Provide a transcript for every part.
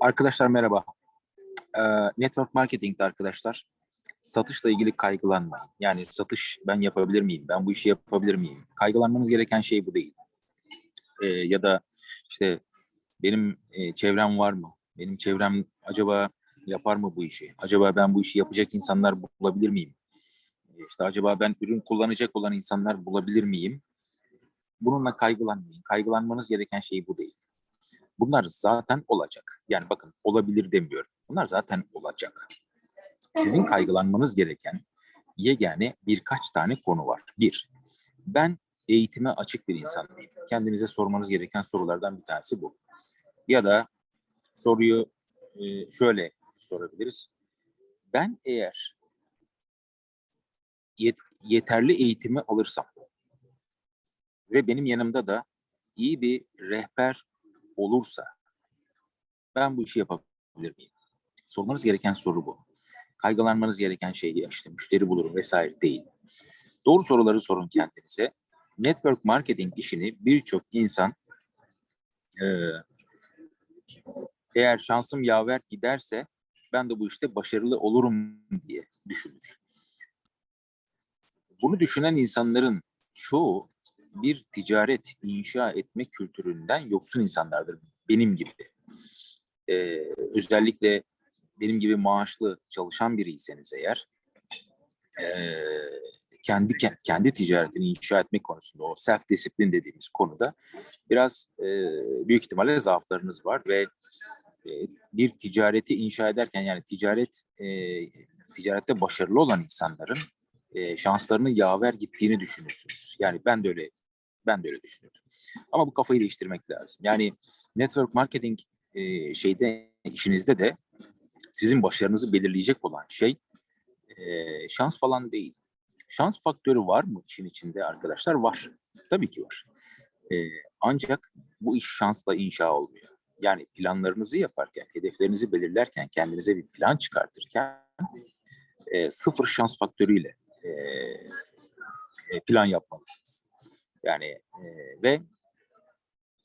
Arkadaşlar merhaba. Ee, network marketing'de arkadaşlar satışla ilgili kaygılanmayın. Yani satış ben yapabilir miyim? Ben bu işi yapabilir miyim? Kaygılanmanız gereken şey bu değil. Ee, ya da işte benim e, çevrem var mı? Benim çevrem acaba yapar mı bu işi? Acaba ben bu işi yapacak insanlar bulabilir miyim? İşte acaba ben ürün kullanacak olan insanlar bulabilir miyim? Bununla kaygılanmayın. Kaygılanmanız gereken şey bu değil. Bunlar zaten olacak. Yani bakın olabilir demiyorum. Bunlar zaten olacak. Sizin kaygılanmanız gereken yegane birkaç tane konu var. Bir, ben eğitime açık bir insan mıyım? Kendinize sormanız gereken sorulardan bir tanesi bu. Ya da soruyu e, şöyle sorabiliriz. Ben eğer yet- yeterli eğitimi alırsam ve benim yanımda da iyi bir rehber olursa ben bu işi yapabilir miyim? Sormanız gereken soru bu. Kaygılanmanız gereken şey işte müşteri bulurum vesaire değil. Doğru soruları sorun kendinize. Network marketing işini birçok insan eee, eğer şansım yaver giderse ben de bu işte başarılı olurum diye düşünür. Bunu düşünen insanların çoğu bir ticaret inşa etme kültüründen yoksun insanlardır. Benim gibi. Ee, özellikle benim gibi maaşlı çalışan biriyseniz eğer ee, kendi ke- kendi ticaretini inşa etmek konusunda o self disiplin dediğimiz konuda biraz ee, büyük ihtimalle zaaflarınız var ve ee, bir ticareti inşa ederken yani ticaret ee, ticarette başarılı olan insanların ee, şanslarının yaver gittiğini düşünürsünüz. Yani ben de öyle ben de öyle düşünüyorum. Ama bu kafayı değiştirmek lazım. Yani network marketing e, şeyde işinizde de sizin başarınızı belirleyecek olan şey e, şans falan değil. Şans faktörü var mı işin içinde arkadaşlar? Var. Tabii ki var. E, ancak bu iş şansla inşa olmuyor. Yani planlarınızı yaparken, hedeflerinizi belirlerken, kendinize bir plan çıkartırken e, sıfır şans faktörüyle e, e, plan yapmalısınız. Yani e, ve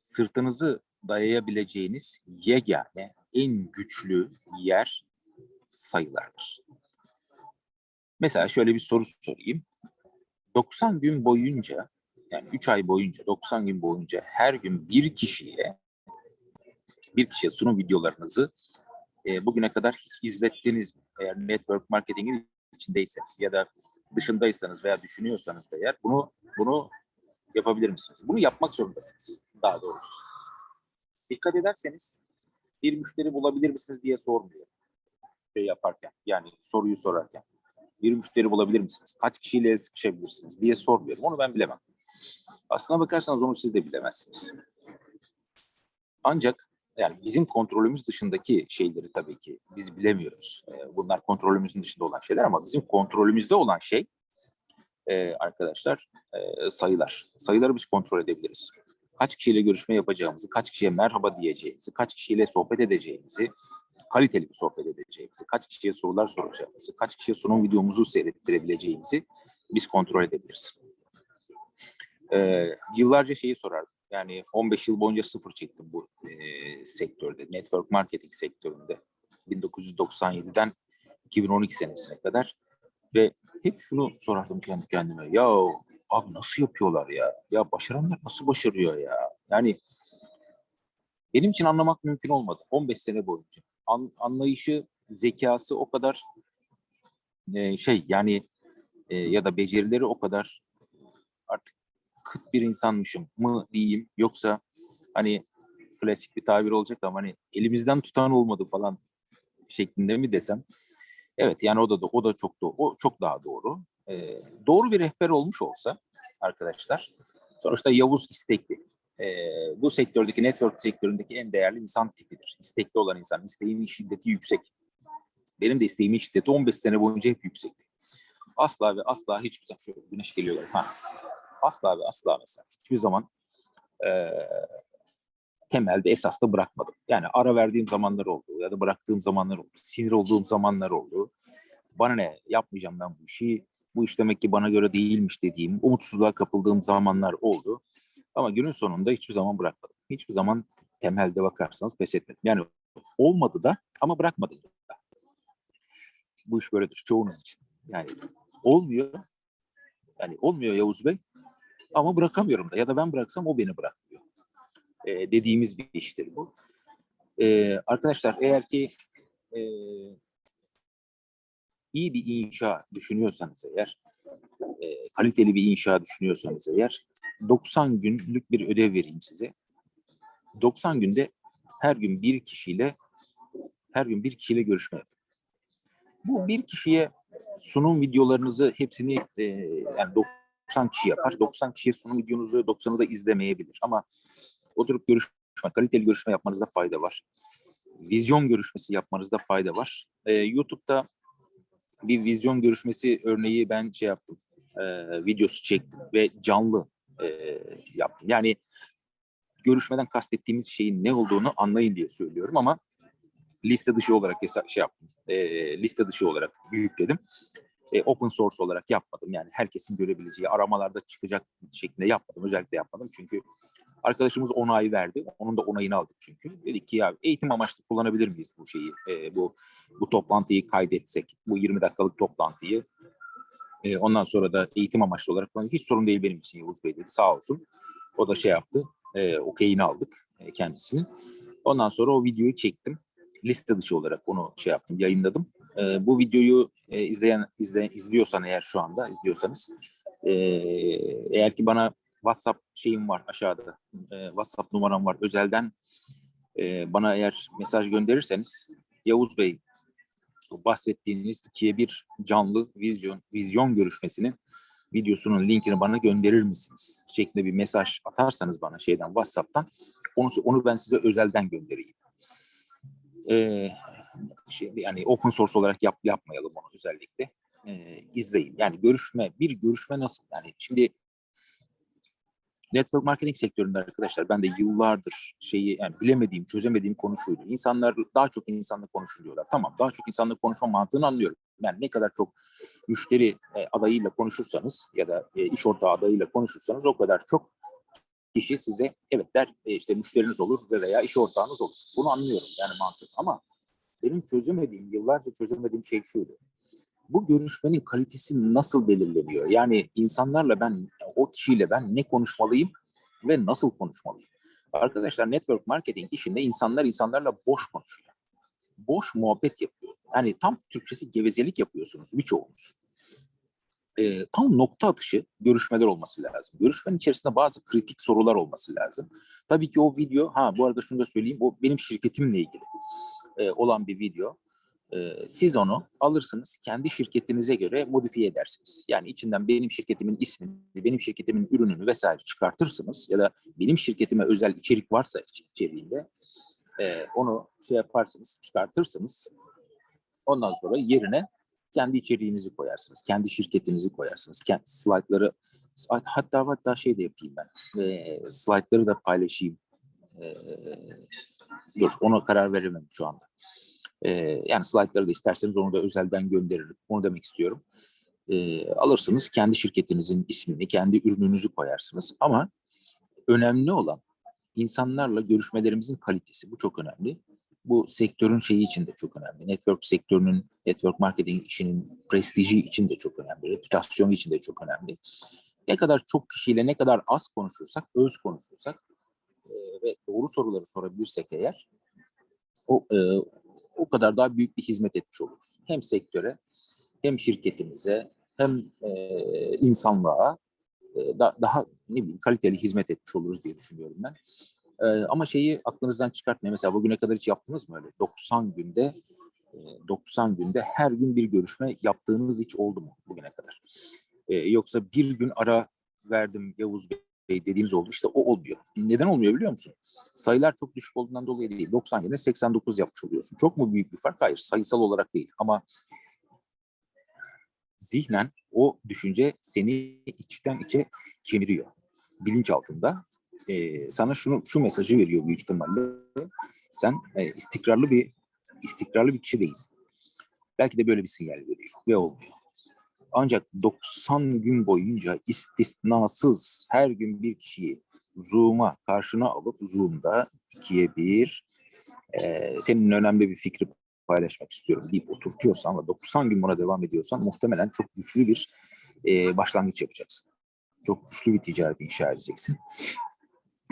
sırtınızı dayayabileceğiniz yegane en güçlü yer sayılardır. Mesela şöyle bir soru sorayım. 90 gün boyunca yani 3 ay boyunca 90 gün boyunca her gün bir kişiye bir kişiye sunum videolarınızı e, bugüne kadar hiç izlettiniz mi? Eğer network marketingin içindeyseniz ya da dışındaysanız veya düşünüyorsanız da eğer bunu bunu yapabilir misiniz? Bunu yapmak zorundasınız daha doğrusu. Dikkat ederseniz bir müşteri bulabilir misiniz diye sormuyor. Şey yaparken yani soruyu sorarken. Bir müşteri bulabilir misiniz? Kaç kişiyle sıkışabilirsiniz diye sormuyorum. Onu ben bilemem. Aslına bakarsanız onu siz de bilemezsiniz. Ancak yani bizim kontrolümüz dışındaki şeyleri tabii ki biz bilemiyoruz. Ee, Bunlar kontrolümüzün dışında olan şeyler ama bizim kontrolümüzde olan şey e, arkadaşlar e, sayılar. Sayıları biz kontrol edebiliriz. Kaç kişiyle görüşme yapacağımızı, kaç kişiye merhaba diyeceğimizi, kaç kişiyle sohbet edeceğimizi, kaliteli bir sohbet edeceğimizi, kaç kişiye sorular soracağımızı, kaç kişiye sunum videomuzu seyrettirebileceğimizi biz kontrol edebiliriz. Ee, yıllarca şeyi sorardım. Yani 15 yıl boyunca sıfır çektim bu e, sektörde, network marketing sektöründe. 1997'den 2012 senesine kadar ve hep şunu sorardım kendi kendime. Ya abi nasıl yapıyorlar ya? Ya başaranlar nasıl başarıyor ya? Yani benim için anlamak mümkün olmadı. 15 sene boyunca. An- anlayışı, zekası o kadar e, şey yani e, ya da becerileri o kadar artık kıt bir insanmışım mı diyeyim yoksa hani klasik bir tabir olacak ama hani elimizden tutan olmadı falan şeklinde mi desem Evet yani o da o da çok doğru. O çok daha doğru. Ee, doğru bir rehber olmuş olsa arkadaşlar sonuçta Yavuz istekli. Ee, bu sektördeki network sektöründeki en değerli insan tipidir. İstekli olan insan. İsteğimin şiddeti yüksek. Benim de isteğimin şiddeti 15 sene boyunca hep yüksekti. Asla ve asla hiçbir zaman şöyle güneş geliyorlar. Ha. Asla ve asla mesela hiçbir zaman e, temelde esasda bırakmadım. Yani ara verdiğim zamanlar oldu ya da bıraktığım zamanlar oldu. Sinir olduğum zamanlar oldu. Bana ne yapmayacağım ben bu işi. Bu iş demek ki bana göre değilmiş dediğim, umutsuzluğa kapıldığım zamanlar oldu. Ama günün sonunda hiçbir zaman bırakmadım. Hiçbir zaman temelde bakarsanız pes etmedim. Yani olmadı da ama bırakmadım da. Bu iş böyledir çoğunuz için. Yani olmuyor. Yani olmuyor Yavuz Bey ama bırakamıyorum da ya da ben bıraksam o beni bırakmıyor. Ee, dediğimiz bir iştir bu. Ee, arkadaşlar eğer ki e, iyi bir inşa düşünüyorsanız eğer, e, kaliteli bir inşa düşünüyorsanız eğer 90 günlük bir ödev vereyim size. 90 günde her gün bir kişiyle her gün bir kişiyle görüşme yapın. Bu bir kişiye sunum videolarınızı hepsini e, yani 90 kişi yapar. 90 kişiye sunum videonuzu 90'ı da izlemeyebilir ama oturup görüşme, kaliteli görüşme yapmanızda fayda var. Vizyon görüşmesi yapmanızda fayda var. Ee, YouTube'da bir vizyon görüşmesi örneği ben şey yaptım. e, videosu çektim ve canlı e, yaptım. Yani görüşmeden kastettiğimiz şeyin ne olduğunu anlayın diye söylüyorum ama liste dışı olarak hesa- şey yaptım. E, liste dışı olarak yükledim. E, open source olarak yapmadım. Yani herkesin görebileceği aramalarda çıkacak şeklinde yapmadım. Özellikle yapmadım çünkü arkadaşımız onay verdi. Onun da onayını aldık çünkü. Dedik ki ya eğitim amaçlı kullanabilir miyiz bu şeyi? E, bu bu toplantıyı kaydetsek, bu 20 dakikalık toplantıyı. E, ondan sonra da eğitim amaçlı olarak kullandık. Hiç sorun değil benim için Yavuz Bey dedi. Sağ olsun. O da şey yaptı. E, okeyini aldık e, kendisini. Ondan sonra o videoyu çektim. Liste dışı olarak onu şey yaptım, yayınladım. E, bu videoyu e, izleyen izle, izliyorsan eğer şu anda izliyorsanız e, eğer ki bana WhatsApp şeyim var aşağıda. E, WhatsApp numaram var. Özelden e, bana eğer mesaj gönderirseniz Yavuz Bey bahsettiğiniz ikiye bir canlı vizyon vizyon görüşmesinin videosunun linkini bana gönderir misiniz? Şeklinde bir mesaj atarsanız bana şeyden WhatsApp'tan onu onu ben size özelden göndereyim. Ee, şey, yani open source olarak yap, yapmayalım onu özellikle. Ee, izleyin. Yani görüşme, bir görüşme nasıl? Yani şimdi network marketing sektöründe arkadaşlar ben de yıllardır şeyi yani bilemediğim, çözemediğim konu şuydu. İnsanlar daha çok insanla konuşuluyorlar. Tamam daha çok insanla konuşma mantığını anlıyorum. Yani ne kadar çok müşteri e, adayıyla konuşursanız ya da e, iş ortağı adayıyla konuşursanız o kadar çok kişi size evet der e, işte müşteriniz olur ve veya iş ortağınız olur. Bunu anlıyorum yani mantık ama benim çözemediğim, yıllarca çözemediğim şey şuydu. Bu görüşmenin kalitesi nasıl belirleniyor? Yani insanlarla ben, o kişiyle ben ne konuşmalıyım ve nasıl konuşmalıyım? Arkadaşlar network marketing işinde insanlar insanlarla boş konuşuyor. Boş muhabbet yapıyor. Yani tam Türkçesi gevezelik yapıyorsunuz birçoğunuz. Ee, tam nokta atışı görüşmeler olması lazım. Görüşmenin içerisinde bazı kritik sorular olması lazım. Tabii ki o video, ha bu arada şunu da söyleyeyim, o benim şirketimle ilgili e, olan bir video. Siz onu alırsınız, kendi şirketinize göre modifiye edersiniz. Yani içinden benim şirketimin ismini, benim şirketimin ürününü vesaire çıkartırsınız ya da benim şirketime özel içerik varsa iç- içeriğinde onu şey yaparsınız, çıkartırsınız. Ondan sonra yerine kendi içeriğinizi koyarsınız, kendi şirketinizi koyarsınız, kendi slaytları hatta hatta şey de yapayım ben, slaytları da paylaşayım. Dur, ona karar veremem şu anda. Yani slaytları da isterseniz onu da özelden gönderirim. Onu demek istiyorum. Alırsınız kendi şirketinizin ismini, kendi ürününüzü koyarsınız. Ama önemli olan insanlarla görüşmelerimizin kalitesi. Bu çok önemli. Bu sektörün şeyi için de çok önemli. Network sektörünün, network marketing işinin prestiji için de çok önemli. Reputasyonu için de çok önemli. Ne kadar çok kişiyle ne kadar az konuşursak, öz konuşursak e, ve doğru soruları sorabilirsek eğer o e, o kadar daha büyük bir hizmet etmiş oluruz. Hem sektöre, hem şirketimize, hem e, insanlığa e, da, daha ne bileyim kaliteli hizmet etmiş oluruz diye düşünüyorum ben. E, ama şeyi aklınızdan çıkartmayın. Mesela bugüne kadar hiç yaptınız mı öyle? 90 günde e, 90 günde her gün bir görüşme yaptığınız hiç oldu mu bugüne kadar? E, yoksa bir gün ara verdim Yavuz Bey dediğiniz oldu. İşte o olmuyor. Neden olmuyor biliyor musun? Sayılar çok düşük olduğundan dolayı değil. 90 yerine 89 yapmış oluyorsun. Çok mu büyük bir fark? Hayır. Sayısal olarak değil. Ama zihnen o düşünce seni içten içe kemiriyor. Bilinç altında e, sana şunu şu mesajı veriyor büyük ihtimalle. Sen e, istikrarlı bir istikrarlı bir kişi değilsin. Belki de böyle bir sinyal veriyor ve olmuyor. Ancak 90 gün boyunca istisnasız her gün bir kişiyi Zoom'a karşına alıp Zoom'da ikiye bir e, senin önemli bir fikri paylaşmak istiyorum deyip oturtuyorsan ve 90 gün buna devam ediyorsan muhtemelen çok güçlü bir e, başlangıç yapacaksın. Çok güçlü bir ticaret inşa edeceksin.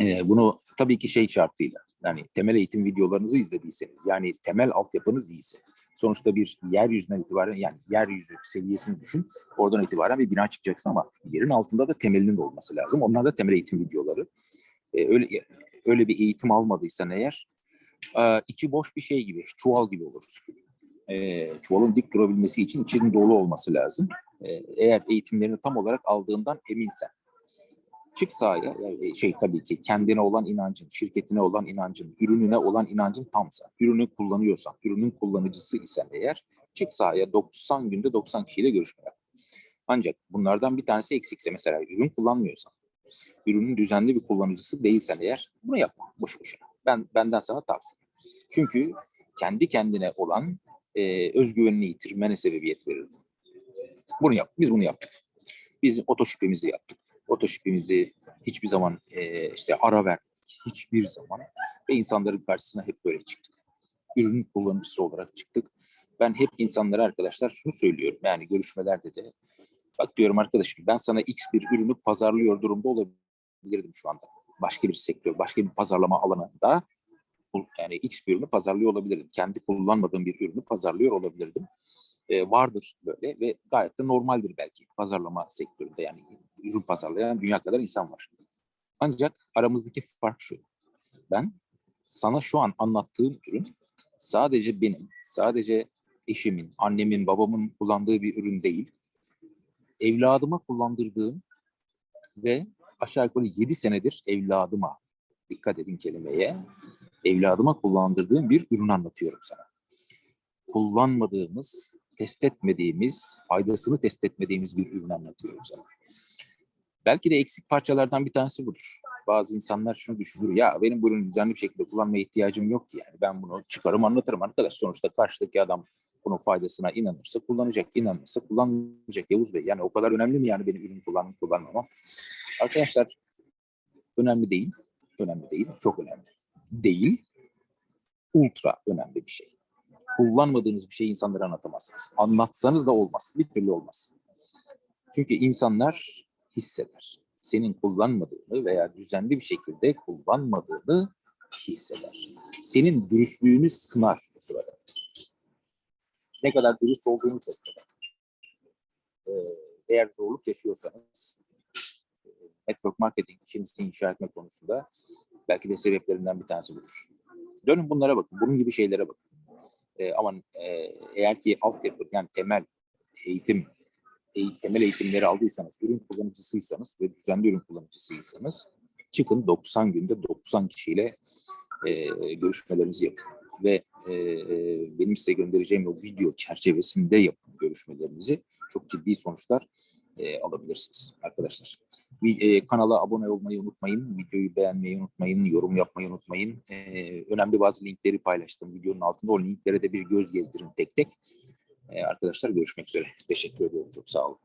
E, bunu tabii ki şey şartıyla yani temel eğitim videolarınızı izlediyseniz yani temel altyapınız iyiyse sonuçta bir yeryüzünden itibaren yani yeryüzü seviyesini düşün oradan itibaren bir bina çıkacaksın ama yerin altında da temelinin olması lazım. Onlar da temel eğitim videoları. E, öyle öyle bir eğitim almadıysan eğer e, içi boş bir şey gibi, çuval gibi oluruz. E, çuvalın dik durabilmesi için içinin dolu olması lazım. E, eğer eğitimlerini tam olarak aldığından eminsen. Çık sahaya, yani şey tabii ki kendine olan inancın, şirketine olan inancın, ürününe olan inancın tamsa, ürünü kullanıyorsan, ürünün kullanıcısı isen eğer çık sahaya 90 günde 90 kişiyle görüşme yap. Ancak bunlardan bir tanesi eksikse mesela ürün kullanmıyorsan, ürünün düzenli bir kullanıcısı değilsen eğer bunu yapma boş boşuna. Ben benden sana tavsiye. Çünkü kendi kendine olan e, özgüvenini yitirmene sebebiyet verir. Bunu yap. Biz bunu yaptık. Biz otoşipimizi yaptık. Otoşipimizi hiçbir zaman e, işte ara vermedik. Hiçbir zaman. Ve insanların karşısına hep böyle çıktık. Ürün kullanıcısı olarak çıktık. Ben hep insanlara arkadaşlar şunu söylüyorum. Yani görüşmelerde de bak diyorum arkadaşım ben sana X bir ürünü pazarlıyor durumda olabilirdim şu anda. Başka bir sektör, başka bir pazarlama alanında yani X bir ürünü pazarlıyor olabilirdim. Kendi kullanmadığım bir ürünü pazarlıyor olabilirdim. Ee, vardır böyle ve gayet de normaldir belki pazarlama sektöründe yani ürün pazarlayan dünya kadar insan var. Ancak aramızdaki fark şu. Ben sana şu an anlattığım ürün sadece benim, sadece eşimin, annemin, babamın kullandığı bir ürün değil. Evladıma kullandırdığım ve aşağı yukarı 7 senedir evladıma, dikkat edin kelimeye, evladıma kullandırdığım bir ürün anlatıyorum sana. Kullanmadığımız, test etmediğimiz, faydasını test etmediğimiz bir ürün anlatıyorum sana. Belki de eksik parçalardan bir tanesi budur. Bazı insanlar şunu düşünür, ya benim bu ürünü düzenli bir şekilde kullanmaya ihtiyacım yok ki yani. Ben bunu çıkarım anlatırım arkadaş. Sonuçta karşıdaki adam bunun faydasına inanırsa kullanacak, inanmazsa kullanmayacak Yavuz Bey. Yani o kadar önemli mi yani benim ürün kullanmam, kullanmamam? Arkadaşlar önemli değil, önemli değil, çok önemli. Değil, ultra önemli bir şey. Kullanmadığınız bir şeyi insanlara anlatamazsınız. Anlatsanız da olmaz, bir türlü olmaz. Çünkü insanlar hisseder. Senin kullanmadığını veya düzenli bir şekilde kullanmadığını hisseder. Senin dürüstlüğünü sınar bu sırada. Ne kadar dürüst olduğunu test eder. Ee, eğer zorluk yaşıyorsanız e, network marketing işinizi inşa etme konusunda belki de sebeplerinden bir tanesi budur. Dönün bunlara bakın. Bunun gibi şeylere bakın. Ee, ama e, eğer ki altyapı yani temel eğitim eğitim, temel eğitimleri aldıysanız, ürün kullanıcısıysanız ve düzenli ürün kullanıcısıysanız çıkın 90 günde 90 kişiyle e, görüşmelerinizi yapın. Ve e, benim size göndereceğim o video çerçevesinde yapın görüşmelerinizi. Çok ciddi sonuçlar e, alabilirsiniz arkadaşlar. E, kanala abone olmayı unutmayın, videoyu beğenmeyi unutmayın, yorum yapmayı unutmayın. E, önemli bazı linkleri paylaştım videonun altında. O linklere de bir göz gezdirin tek tek. E, arkadaşlar görüşmek üzere. Teşekkür ediyorum. Çok sağ olun.